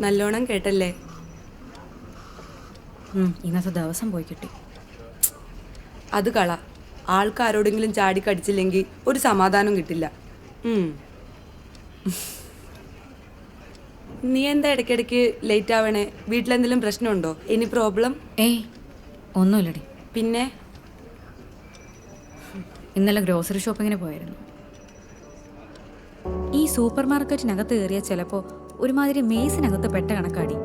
നല്ലോണം കേട്ടല്ലേ? ഇന്നത്തെ ദിവസം പോയി കിട്ടി. അത് കള. ആൾക്കാരോടെങ്കിലും ചാടി കടിച്ചില്ലെങ്കിൽ ഒരു സമാധാനം കിട്ടില്ല. ഉം. നീ എന്താ ഇടയ്ക്കിടയ്ക്ക് ലേറ്റ് ആവണേ? വീട്ടിലെന്തെങ്കിലും പ്രശ്നമുണ്ടോ? ഇനി പ്രോബ്ലം ഏയ് ഒന്നുമില്ലടി. പിന്നെ? ഇന്നലെ ഗ്രോസറി ഷോപ്പിങ്ങിന് പോയായിരുന്നു ഈ സൂപ്പർ മാർക്കറ്റിനകത്ത് കയറിയ ചിലപ്പോൾ ഒരുമാതിരി മേസിനകത്ത് പെട്ട കണക്കാടി.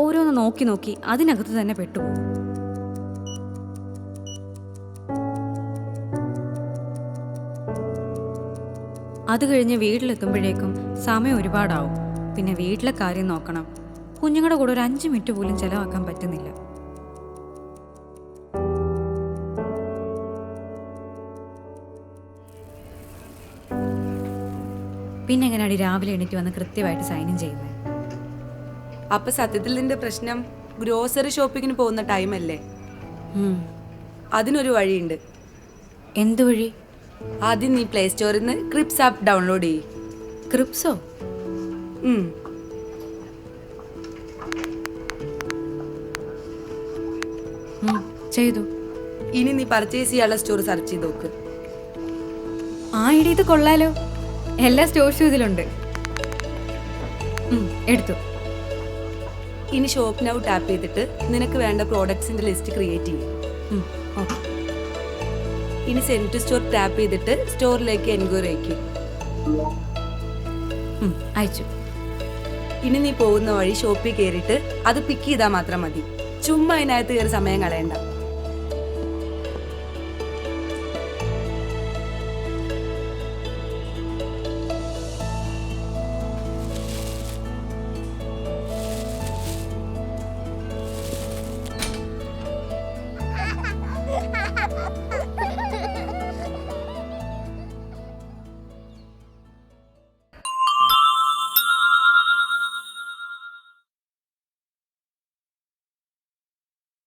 ഓരോന്ന് നോക്കി നോക്കി അതിനകത്ത് തന്നെ പെട്ടുപോകും. അത് കഴിഞ്ഞ് വീട്ടിലെത്തുമ്പോഴേക്കും സമയം ഒരുപാടാവും. പിന്നെ വീട്ടിലെ കാര്യം നോക്കണം. കുഞ്ഞുങ്ങളുടെ കൂടെ ഒരു അഞ്ച് മിനിറ്റ് പോലും ചിലവാക്കാൻ പറ്റുന്നില്ല. പിന്നെ എങ്ങനെയാണ് രാവിലെ എണീറ്റ് വന്ന് കൃത്യമായിട്ട് സൈൻ ഇൻ ചെയ്യുന്നത് അപ്പൊ സത്യത്തിൽ നിന്റെ പ്രശ്നം ഗ്രോസറി ഷോപ്പിങ്ങിന് പോകുന്ന ടൈം അല്ലേ അതിനൊരു വഴിയുണ്ട്. എന്ത് വഴി? ആദ്യം നീ പ്ലേ സ്റ്റോറിൽ നിന്ന് ക്രിപ്സ് ആപ്പ് ഡൗൺലോഡ് ചെയ്യ്. ക്രിപ്സോ ചെയ്തു. ഇനി നീ പർച്ചേസ് ചെയ്യാനുള്ള സ്റ്റോർ സെർച്ച് ചെയ്ത് നോക്ക്. ആ ഇടി ഇത് കൊള്ളാലോ. എല്ലാ സ്റ്റോർസും ഇതിലുണ്ട് എടുത്തു. ഇനി ഷോപ്പ് നൗ ടാപ്പ് ചെയ്തിട്ട് നിനക്ക് വേണ്ട പ്രോഡക്ട്സിന്റെ ലിസ്റ്റ് ക്രിയേറ്റ് ചെയ്യും. ഓക്കെ. ഇനി സെന്റ് സ്റ്റോർ ടാപ്പ് ചെയ്തിട്ട് സ്റ്റോറിലേക്ക് എൻക്വയറി അയക്കും. അയച്ചു. ഇനി നീ പോകുന്ന വഴി ഷോപ്പിൽ കയറിയിട്ട് അത് പിക്ക് ചെയ്താൽ മാത്രം മതി. ചുമ്മാ അതിനകത്ത് കയറി സമയം കളയണ്ട. Ha ha ha!